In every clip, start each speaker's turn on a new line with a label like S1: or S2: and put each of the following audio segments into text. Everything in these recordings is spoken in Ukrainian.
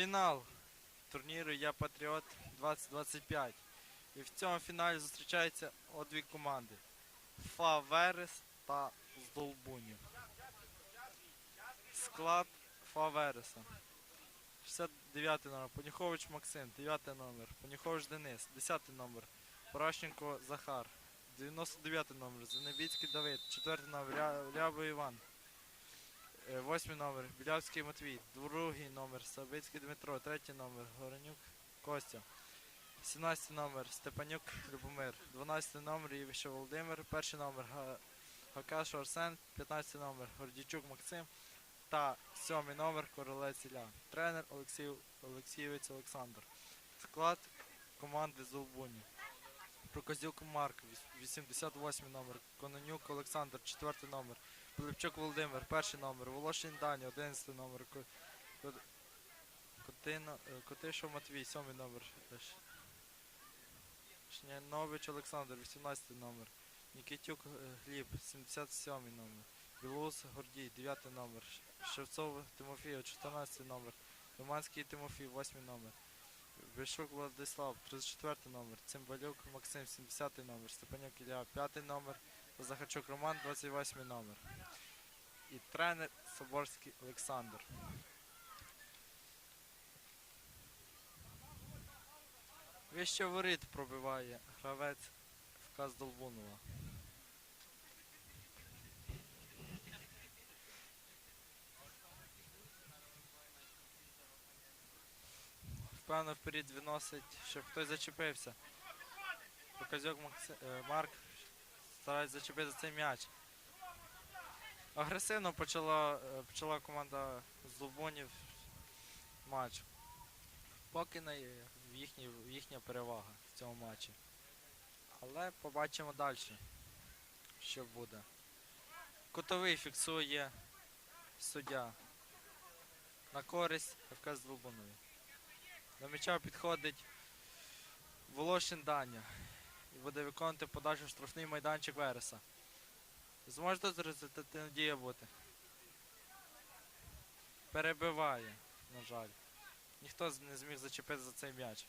S1: Фінал турніру Я Патріот 2025. І в цьому фіналі зустрічаються о дві команди. Фа Верес та Здолбунів. Склад Фа Вереса. 69 номер. Понюхович Максим, 9 номер. Понюхович Денис, 10 номер. Поращенко Захар. 99 номер. Занебіцький Давид, 4 номер. Ря- Рябий Іван. Е, Восьмий номер Білявський Матвій, другий номер Сабицький Дмитро, третій номер Горонюк Костя, 17 номер Степанюк Любомир, 12 номер Євище Володимир, перший номер Га- Гакаш Арсен, 15 номер Гордійчук Максим та сьомий номер Королець Ілля. Тренер Олексій Олексійовець Олександр. Склад команди Золбуні. Проказюк Марк, віс- 88 номер, Кононюк Олександр, 4 номер. Пилипчук Володимир, перший номер, Волошин Дані, 11 номер, е, Котишов Матвій, 7 номер, е, Шнянович Олександр, 18 номер, Нікітюк е, Гліб, 77 номер, Білоус Гордій, 9 номер, Шевцов Тимофій, 14 номер, Лиманський Тимофій, 8 номер, Вишук Владислав, 34 номер, Цимбалюк Максим, 70 номер, Степанюк Ілля, 5 номер, Захарчук Роман, 28 номер. І тренер Соборський Олександр. Вище воріт пробиває гравець ФК з Долбунова. Впевнено вперед виносить, щоб хтось зачепився. Показьок е, Марк старається зачепити цей м'яч. Агресивно почала, е, почала команда з Лубонів матч. Поки не в їхня перевага в цьому матчі. Але побачимо далі, що буде. Кутовий фіксує суддя на користь ФК з Лубонові. До м'яча підходить Волошин Даня і буде виконувати в штрафний майданчик Вереса. Зможе тут результативна дія бути. Перебиває, на жаль. Ніхто не зміг зачепити за цей м'яч.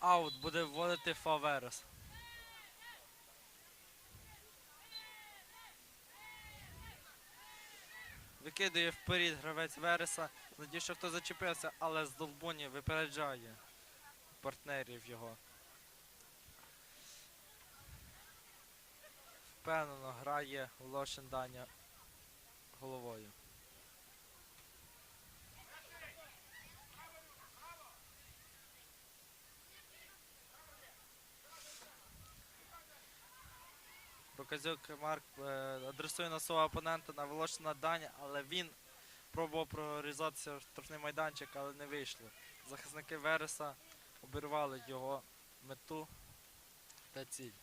S1: Аут буде вводити Фаверес. Викидує вперед гравець Вереса. Надію, що хто зачепився, але з Долбуні випереджає партнерів його. Впевнено грає Волошин Даня головою. Проказюк Марк е, адресує на свого опонента на Волошина Даня, але він пробував прорізатися в штрафний майданчик, але не вийшло. Захисники Вереса обірвали його мету та ціль.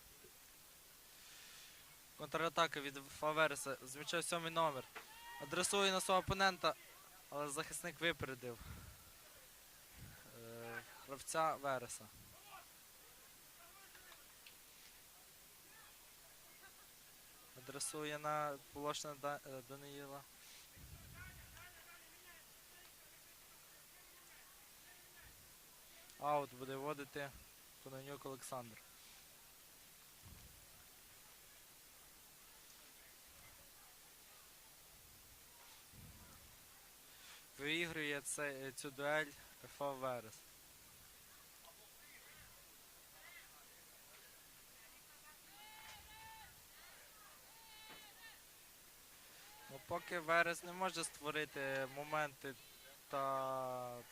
S1: Контратака від Фавереса. Змічав сьомий номер. Адресує на свого опонента, але захисник випередив е, гравця Вереса. Адресує на Полошина е, Даниїла. Аут буде вводити Кононюк Олександр. Виігрує це, цю дуель ФА Верес. Ну, поки Верес не може створити моменти та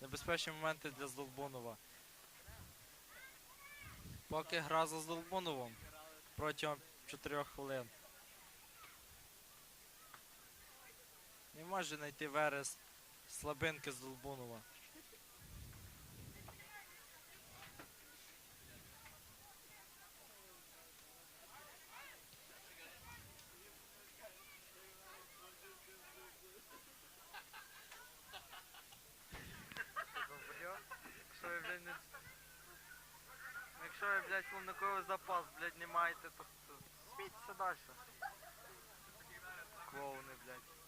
S1: небезпечні моменти для Здолбунова. Поки гра за Здолбуновим протягом 4 хвилин. Не може знайти Верес слабинки з Долбунова. Якщо ви, блядь, блядь, запас, блядь, не маєте, то, то смійтеся далі. Клоуни, блядь.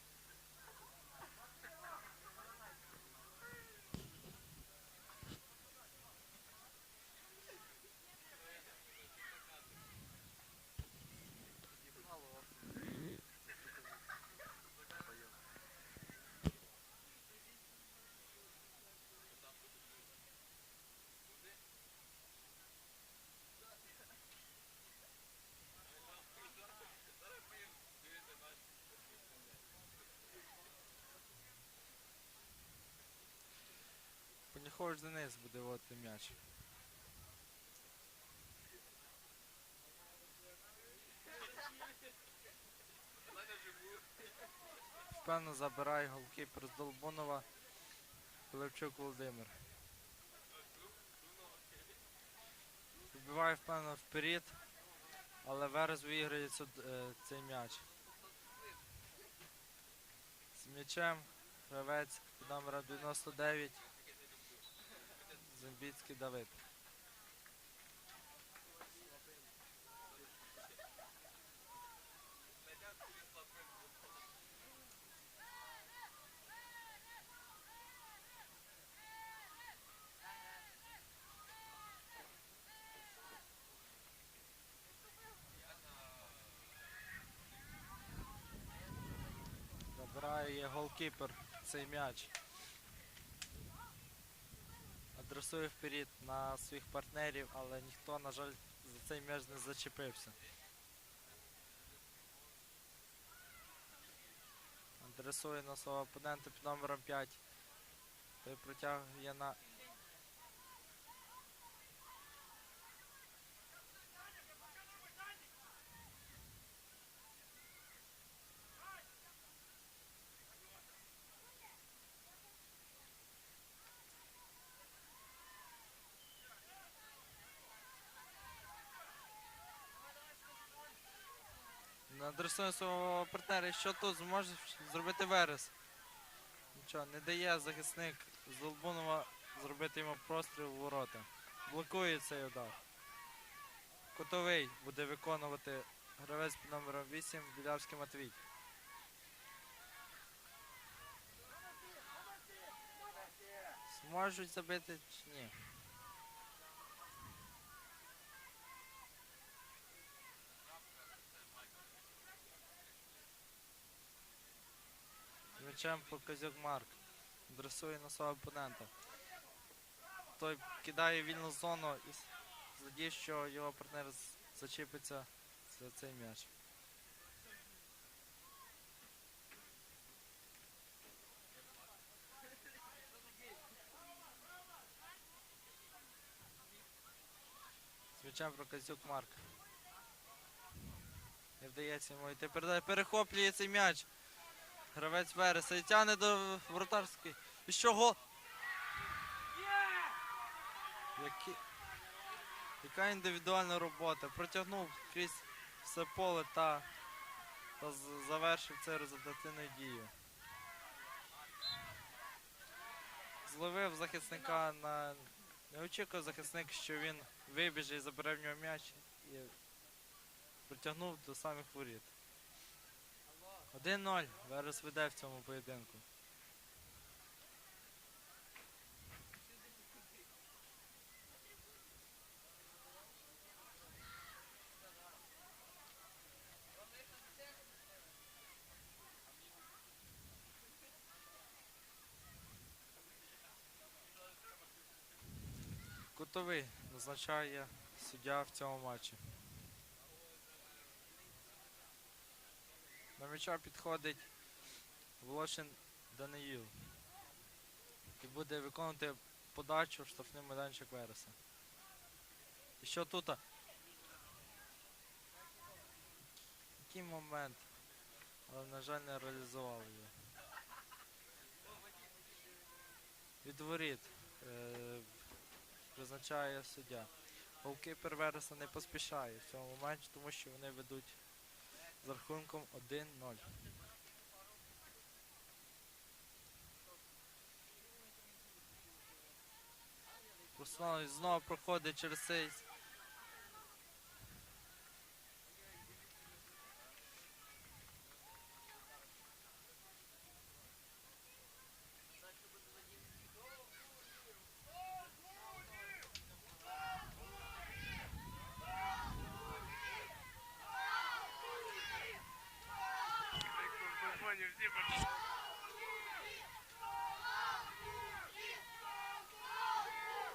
S1: Поніхович Денис буде вводити м'яч. Впевнено забирає голкіпер з Долбунова Пилипчук Володимир. Вбиває впевнено вперед, але Верес виграє е, цей м'яч. З м'ячем гравець під номером 99 Зембіцький Давид. Забирає голкіпер цей м'яч. Адресує вперед на своїх партнерів, але ніхто, на жаль, за цей м'яч не зачепився. Адресує на свого опонента під номером 5. Той протягує на. Адресує свого партнера. Що тут зможе зробити Верес? Нічого, не дає захисник з Долбунова зробити йому простріл в ворота. Блокує цей удар. Котовий буде виконувати гравець під номером 8 Білявський Матвій. Зможуть забити чи ні? М'ячем Показюк Марк. Дресує на свого опонента. Той кидає вільну зону і с- що його партнер зачепиться за цей м'яч. З м'ячем Проказюк Марк. Не вдається йому йти. Передає, перехоплює цей м'яч. Гравець Вереса і тягне до вратарської. І що гол? Які... Яка індивідуальна робота. Протягнув крізь все поле та, та завершив це результативною дією. Зловив захисника на. Не очікував захисник, що він вибіже і забере в нього м'яч і притягнув до самих воріт. 1-0. Верес веде в цьому поєдинку. Кутовий назначає суддя в цьому матчі. До м'яча підходить Волошин Даниїл, який буде виконувати подачу в штрафний майданчик Вереса. І що тут? Який момент? Але, на жаль, не реалізували його. Від воріт е, призначає суддя. Голкіпер Вереса не поспішає в цьому матчі, тому що вони ведуть з рахунком 1-0. Руслан знову проходить через цей.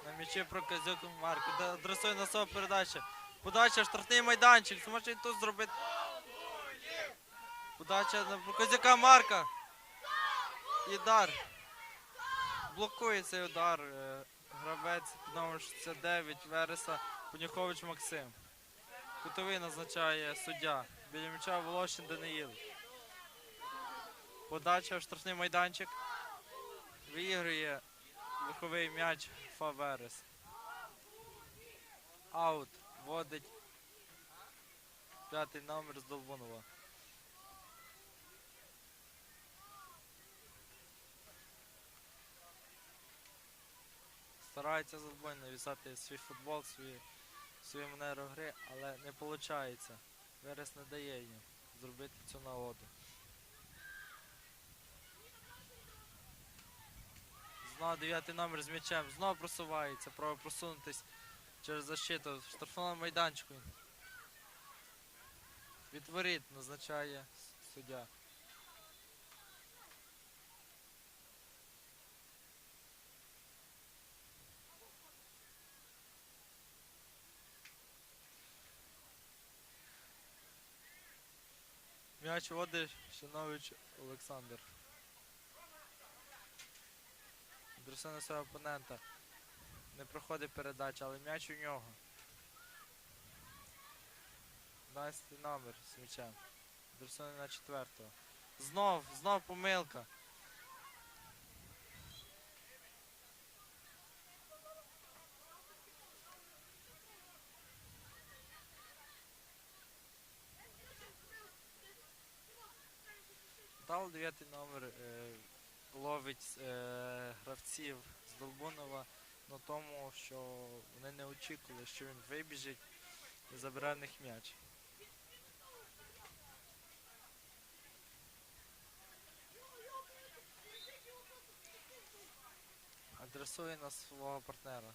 S1: На м'ячі проказюк Марк. Де- Адресує на свого передача. Подача штрафний майданчик. Зможе тут зробити. Подача на проказюка Марка. І удар. Блокує цей удар. е, гравець номер 69 Вереса Понюхович Максим. Кутовий назначає суддя. Біля м'яча Волошин Даниїл. Подача штрафний майданчик. Виігрує верховий м'яч Фа Верес. Аут. Вводить п'ятий номер з Долбунова. Старається Задбой навісати свій футбол, свій, свою манеру гри, але не виходить. Верес не дає їм зробити цю нагоду. Знову дев'ятий номер з м'ячем. Знову просувається, пробує просунутись через защиту. Штрафному майданчику. Відворіт назначає суддя. М'яч водить Шинович Олександр. Адресує на свого опонента. Не проходить передача, але м'яч у нього. 12 номер з м'ячем. Адресує на четвертого. Знов, знов помилка. Дал 9 номер е, ловить е, гравців з Долбунова на тому, що вони не очікували, що він вибіжить і забере в них м'яч. Адресує на свого партнера.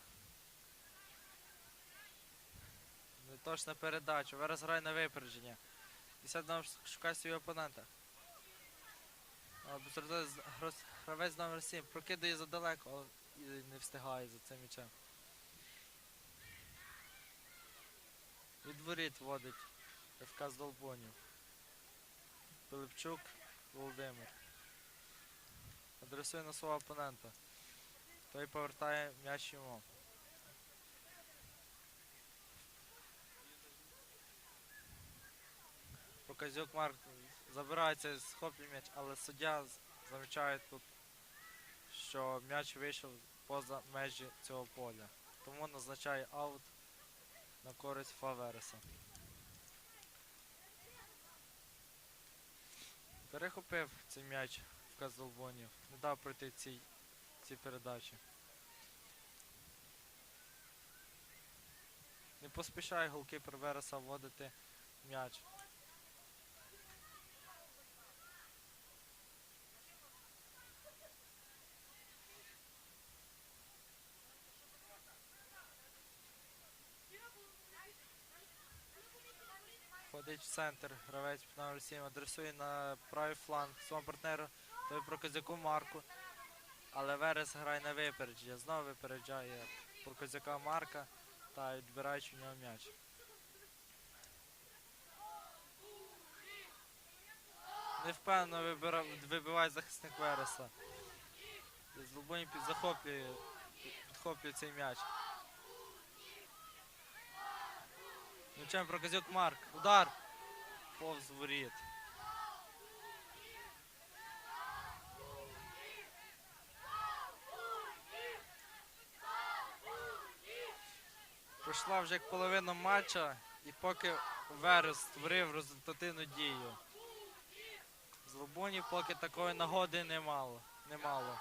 S1: Неточна передача. Верес грає на випередження. 10 номер шукає свого опонента. А, безрозуміло, з- гроз- Гравець номер 7 прокидає задалеко, але і не встигає за цим м'ячем. Від воріт водить ФК з Долбонів. Пилипчук Володимир. Адресує на свого опонента. Той повертає м'яч йому. Проказюк Марк забирається, схоплює м'яч, але суддя замічає тут, що м'яч вийшов поза межі цього поля. Тому назначає аут на користь Фавереса. Перехопив цей м'яч в Казалбонів, не дав пройти цій, цій передачі. Не поспішає голкіпер Вереса вводити м'яч. Ходить в центр, гравець номер 7, адресує на правий фланг своєму партнеру, той проказяку Марку. Але Верес грає на випередження. Знову випереджає проказяка Марка та відбираючи у нього м'яч. Невпевнено вибиває захисник Вереса. Злобоні захоплює, підхоплює цей м'яч. М'ячем проказюк Марк. Удар. Повз воріт. Пройшла вже як половина матча, і поки Верес створив результативну дію. Злобоні поки такої нагоди немало. немало.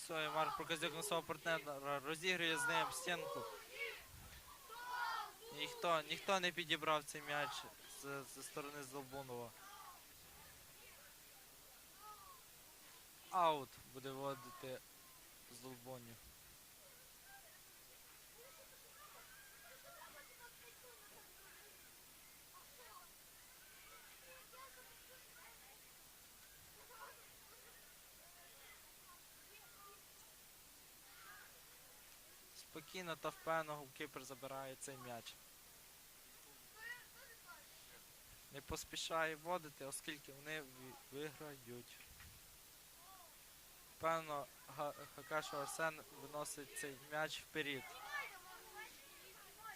S1: Адресує Марк Проказюк на свого партнера, розігрує з ним стінку. Ніхто, ніхто не підібрав цей м'яч зі сторони Злобунова. Аут буде водити Злобунів. Спокійно та впевнено голкіпер забирає цей м'яч. Не поспішає вводити, оскільки вони виграють. Певно, Хакашо Арсен виносить цей м'яч вперед.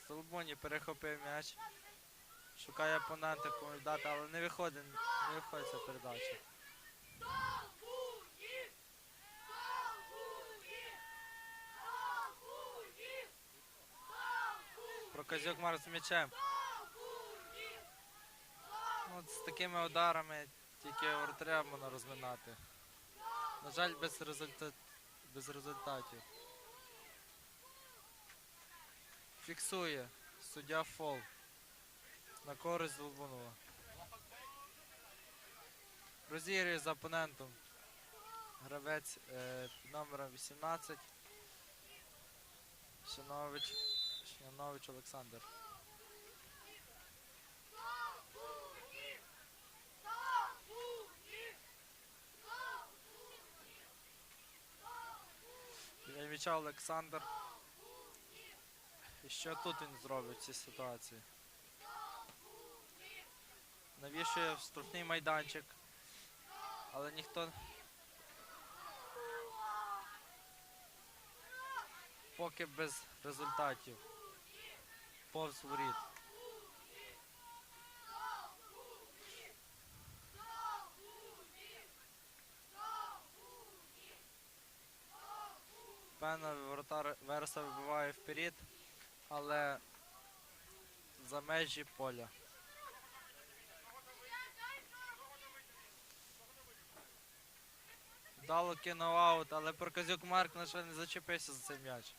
S1: Соломоні перехопив м'яч. Шукає опонента, кому віддати, але не виходить, не виходить ця передача. Проказюк Марк з м'ячем. От з такими ударами тільки воротаря можна розминати. На жаль, без, результат... без результатів. Фіксує. Суддя фол. На користь Долбунова. Розігрує з опонентом. Гравець е, номером 18. Шанович, Шанович Олександр. Біля Олександр. І що тут він зробить в цій ситуації? Навішує штрафний майданчик. Але ніхто. Поки без результатів. Повз воріт. Певно, воротар Верса вибиває вперед, але за межі поля. Вдало кинув аут, але Проказюк Марк, на жаль, не зачепився за цей м'яч.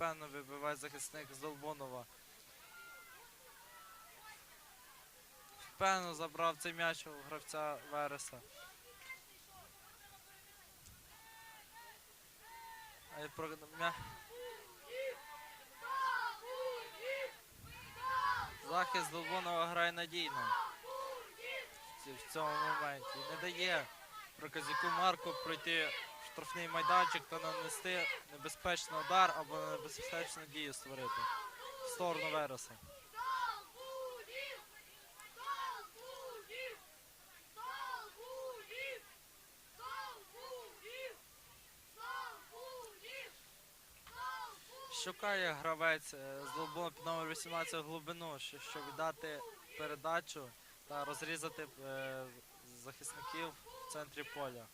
S1: Невпевно вибиває захисник з Долбонова. Впевнено забрав цей м'яч у гравця Вереса. Захист Долбонова грає надійно. В цьому моменті. Не дає проказіку Марку пройти штрафний майданчик та нанести небезпечний удар або небезпечну дію створити в сторону Вереса. Шукає гравець е, з Долбоном під номер 18 глибину, щоб віддати передачу та розрізати е, захисників в центрі поля.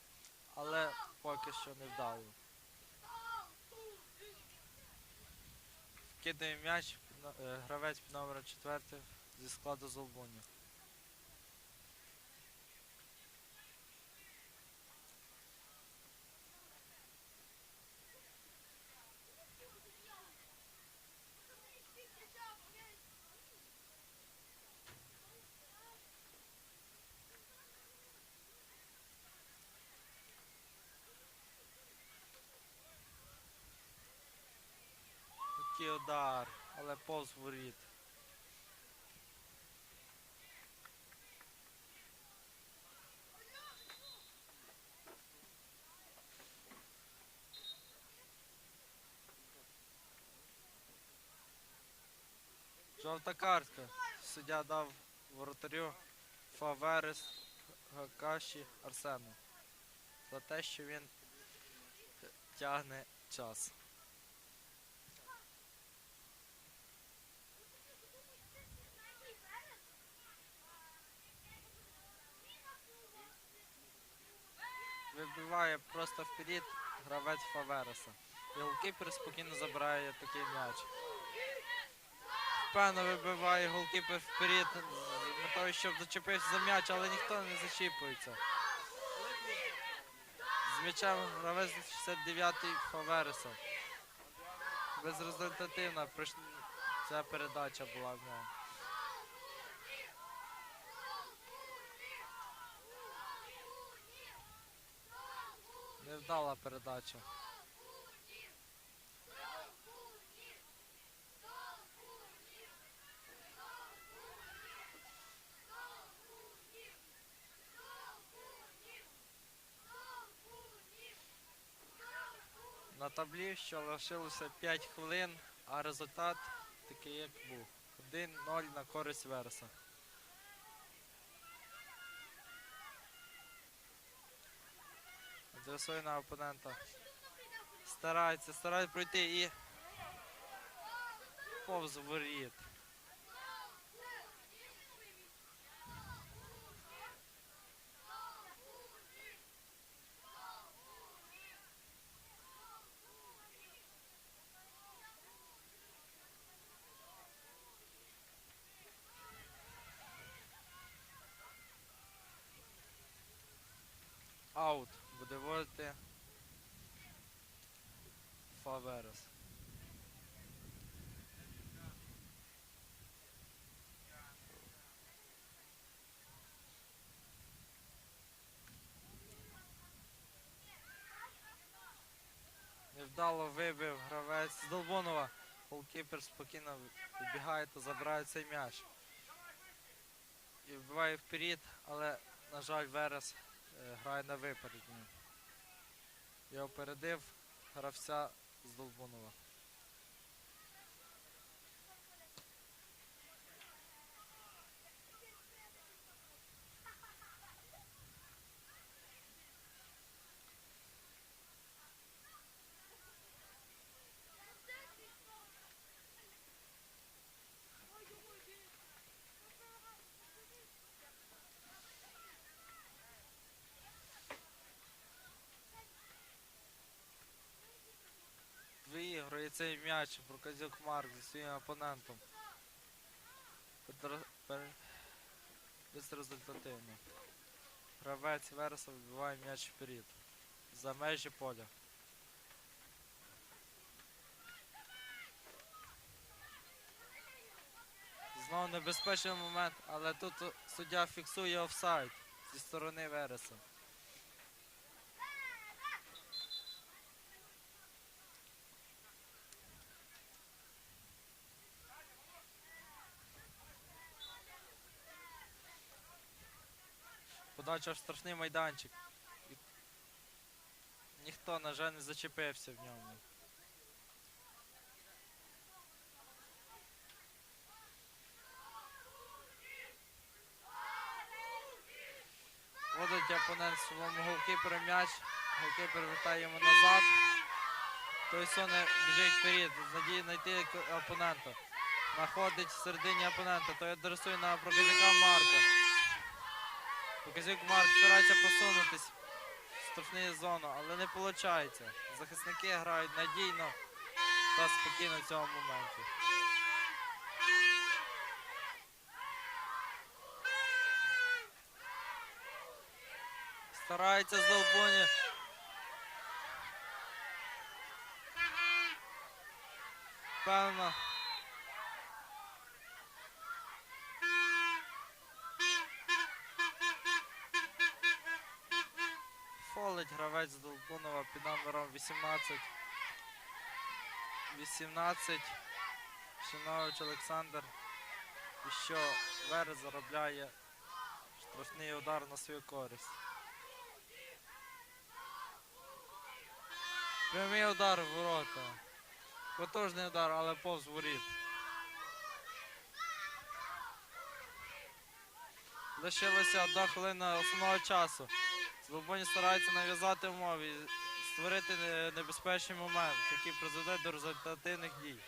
S1: Але поки що не вдало. Кидає м'яч е, гравець під номером 4 зі складу Золбунів. Такий удар, але повз воріт. Жовта картка. Суддя дав воротарю Фаверес Гакаші Арсену. За те, що він тягне час. Вибиває просто вперед гравець Фавереса. І голкіпер спокійно забирає такий м'яч. Певно вибиває голкіпер вперед з метою, щоб зачепився за м'яч, але ніхто не зачіпується. З м'ячем гравець 69-й Фавереса. Безрезультативна ця передача була в нього. Невдала передача. на таблі, що лишилося 5 хвилин, а результат такий, як був. 1-0 на користь Вереса. Адресує на опонента. Старається, старається пройти і повз воріт. Аут вводити Фаверес. Невдало вибив гравець з Долбонова. Голкіпер спокійно вибігає та забирає цей м'яч. І вбиває вперед, але, на жаль, Верес е, грає на випередження. Я опередив гравця з Долбунова. Цей м'яч Проказюк Марк зі своїм опонентом. Безрезультативно. Гравець Вереса вибиває м'яч вперед. За межі поля. Знову небезпечний момент, але тут суддя фіксує офсайд зі сторони Вереса. Подача в штрафний майданчик. І Ніхто, на жаль, не зачепився в ньому. Водить опонент своєму голкіперу м'яч. Голкіпер вертає йому назад. Той соне біжить вперед, з надією знайти опонента. Находить в середині опонента, той адресує на проказника Марка. Показюк Марк старається просунутись в штрафну зону, але не виходить. Захисники грають надійно та спокійно в цьому моменті. Старається з Долбоні. Певно. Фолить гравець з Долбунова під номером 18. 18. Шинович Олександр. І що Верес заробляє штрафний удар на свою користь. Прямий удар в ворота. Потужний удар, але повз воріт. Лишилося одна хвилина основного часу. Слобоні старається нав'язати умови створити небезпечний момент, який призведе до результативних дій.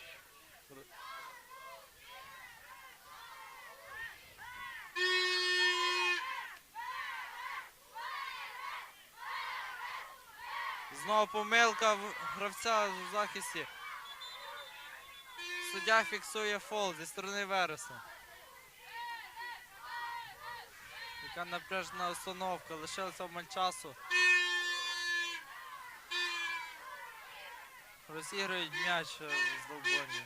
S1: Знову помилка гравця в захисті. Суддя фіксує фол зі сторони Вереса. Яка напряжена установка, лишилося обмаль часу. Розігрують м'яч е, з Долбоні.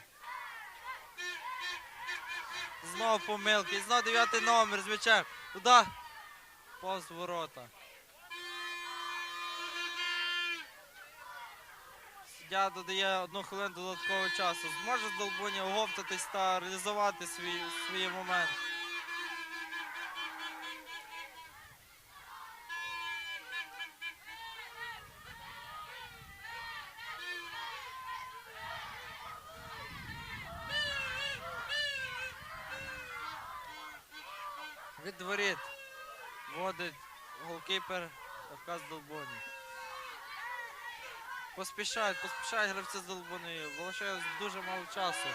S1: Знову помилки. Знову дев'ятий номер з м'ячем. Удар. Повз ворота. Суддя додає одну хвилину додаткового часу. Зможе з Долбоні оговтатись та реалізувати свій, свої моменти. Від воріт вводить голкіпер Кавказ Долбоні. Поспішають, поспішають гравці з Долбони. Залишається дуже мало часу.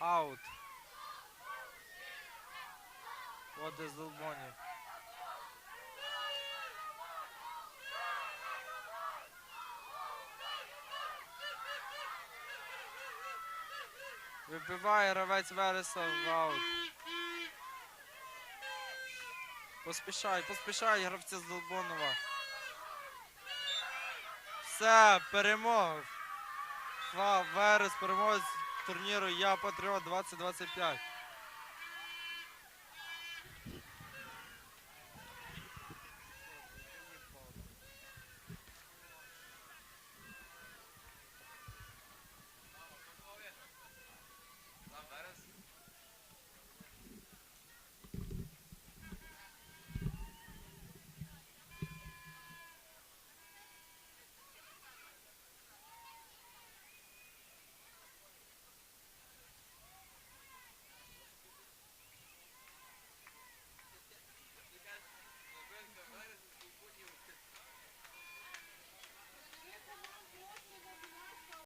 S1: Аут. З Вибиває гравець Вереса в аут. Поспішай, поспішай, гравці з Долбонова. Все, перемога. Ва- Верес, переможець турніру Я Патріот 2025.